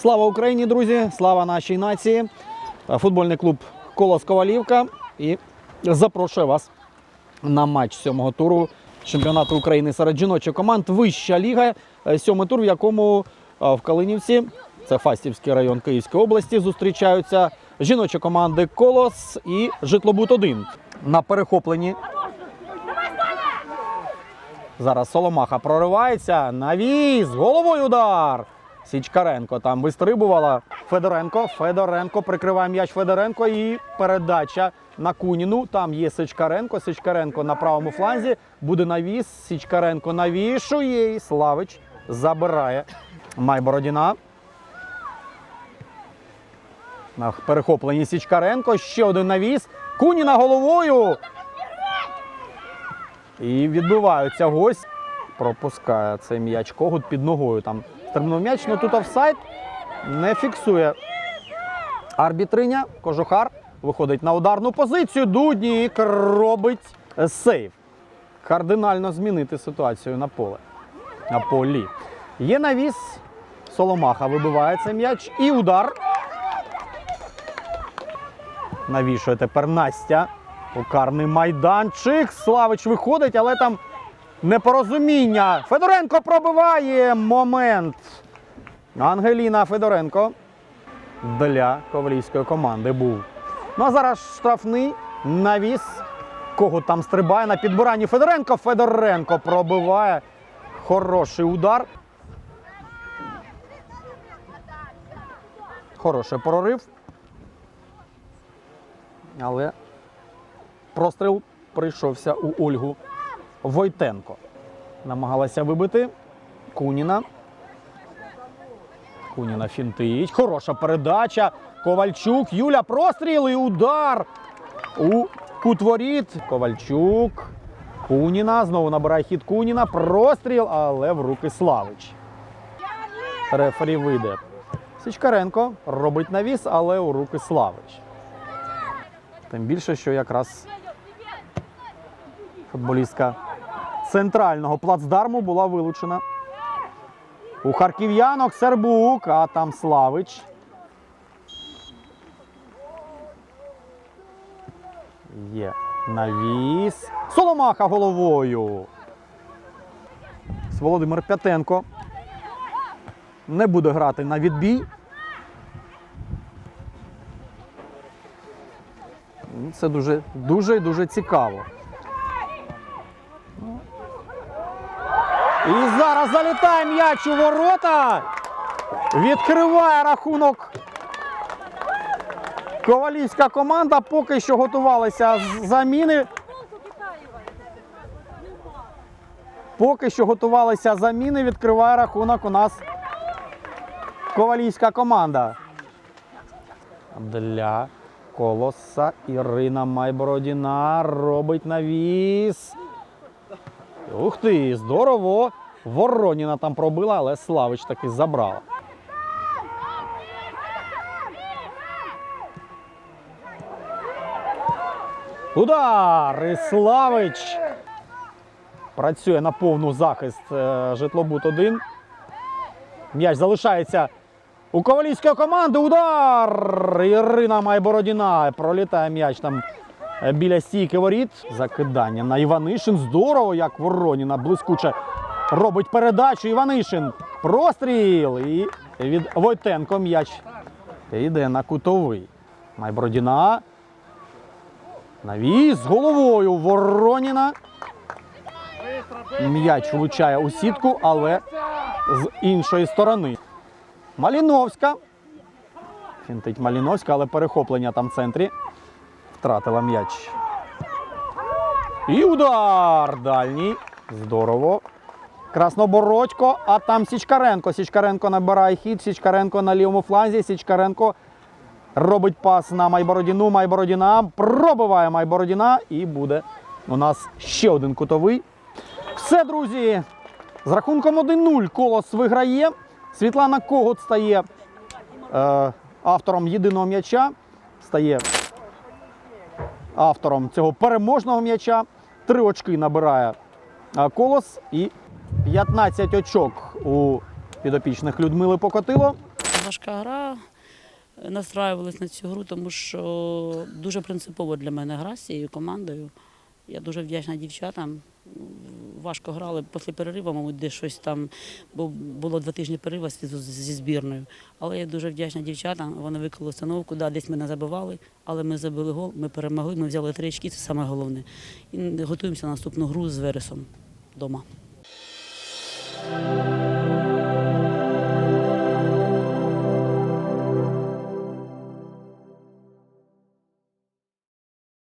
Слава Україні, друзі! Слава нашій нації! Е, Футбольний клуб Колос Ковалівка і запрошує вас на матч сьомого туру чемпіонату України серед жіночих команд. Вища ліга. Е, Сьомий тур, в якому е, в Калинівці, це Фастівський район Київської області, зустрічаються жіночі команди Колос і Житлобут 1 на перехопленні. Зараз Соломаха проривається. Навіс! Головою удар! Січкаренко там вистрибувала. Федоренко. Федоренко прикриває м'яч Федоренко і передача на Куніну. Там є Сичкаренко. Сичкаренко на правому фланзі. Буде навіс. Січкаренко навішує. І Славич забирає. Майбородіна. На перехопленні Січкаренко. Ще один навіс. Куніна головою. І відбиваються гость. Пропускає цей м'яч. Когут під ногою там стрибнув м'яч. Ну тут офсайд не фіксує. Арбітриня Кожухар виходить на ударну позицію. Дуднік робить сейв. Кардинально змінити ситуацію на поле. На полі. Є навіс. Соломаха вибиває цей м'яч. І удар. Навішує тепер Настя. У карний майданчик. Славич виходить, але там непорозуміння. Федоренко пробиває момент. Ангеліна Федоренко для ковалійської команди був. Ну а зараз штрафний навіс. Кого там стрибає на підбиранні Федоренко. Федоренко пробиває. Хороший удар. Хороший прорив. Але простріл прийшовся у Ольгу Войтенко. Намагалася вибити Куніна. Куніна фінтить. Хороша передача. Ковальчук. Юля простріл і удар у кут воріт. Ковальчук. Куніна. Знову набирає хід Куніна. Простріл, але в руки Славич. Рефері вийде. Січкаренко робить навіс, але у руки Славич. Тим більше, що якраз футболістка центрального плацдарму була вилучена. У харків'янок Сербук, а там Славич. Є навіс. Соломаха головою. Володимир П'ятенко не буде грати на відбій. Це дуже дуже дуже цікаво. І зараз залітає м'яч у ворота. Відкриває рахунок. Ковалівська команда поки що готувалася заміни. Поки що готувалися заміни. Відкриває рахунок у нас ковалівська команда. Для колоса Ірина Майбородіна робить навіс. Ух ти, здорово. Вороніна там пробила, але Славич таки забрала. Удар! І Славич працює на повну захист е, Житлобут 1. М'яч залишається у ковалівської команди. Удар! Ірина Майбородіна. Пролітає м'яч там біля стійки воріт. Закидання на Іванишин. Здорово, як Вороніна блискуче робить передачу. Іванишин. Простріл. І від Войтенко м'яч йде на кутовий. Майбородіна. Навіс головою Вороніна. М'яч влучає у сітку, але з іншої сторони. Маліновська. Фінтить Маліновська, але перехоплення там в центрі. Втратила м'яч. І удар дальній. Здорово. Краснобородько, а там Січкаренко. Січкаренко набирає хід. Січкаренко на лівому фланзі. Січкаренко робить пас на Майбородіну. Майбородіна пробиває Майбородіна. І буде у нас ще один кутовий. Все, друзі. З рахунком 1-0 колос виграє. Світлана Когут стає е, автором єдиного м'яча. Стає автором цього переможного м'яча. Три очки набирає колос і 15 очок у підопічних Людмили Покотило. важка гра. Настраювалися на цю гру, тому що дуже принципово для мене гра з цією командою. Я дуже вдячна дівчатам. Важко грали після перериву, мабуть, де щось там, бо було два тижні перерива зі збірною. Але я дуже вдячна дівчатам. Вони виклали установку, да, десь не забивали, але ми забили гол, ми перемогли, ми взяли три очки, це саме головне. І готуємося на наступну гру з Вересом вдома.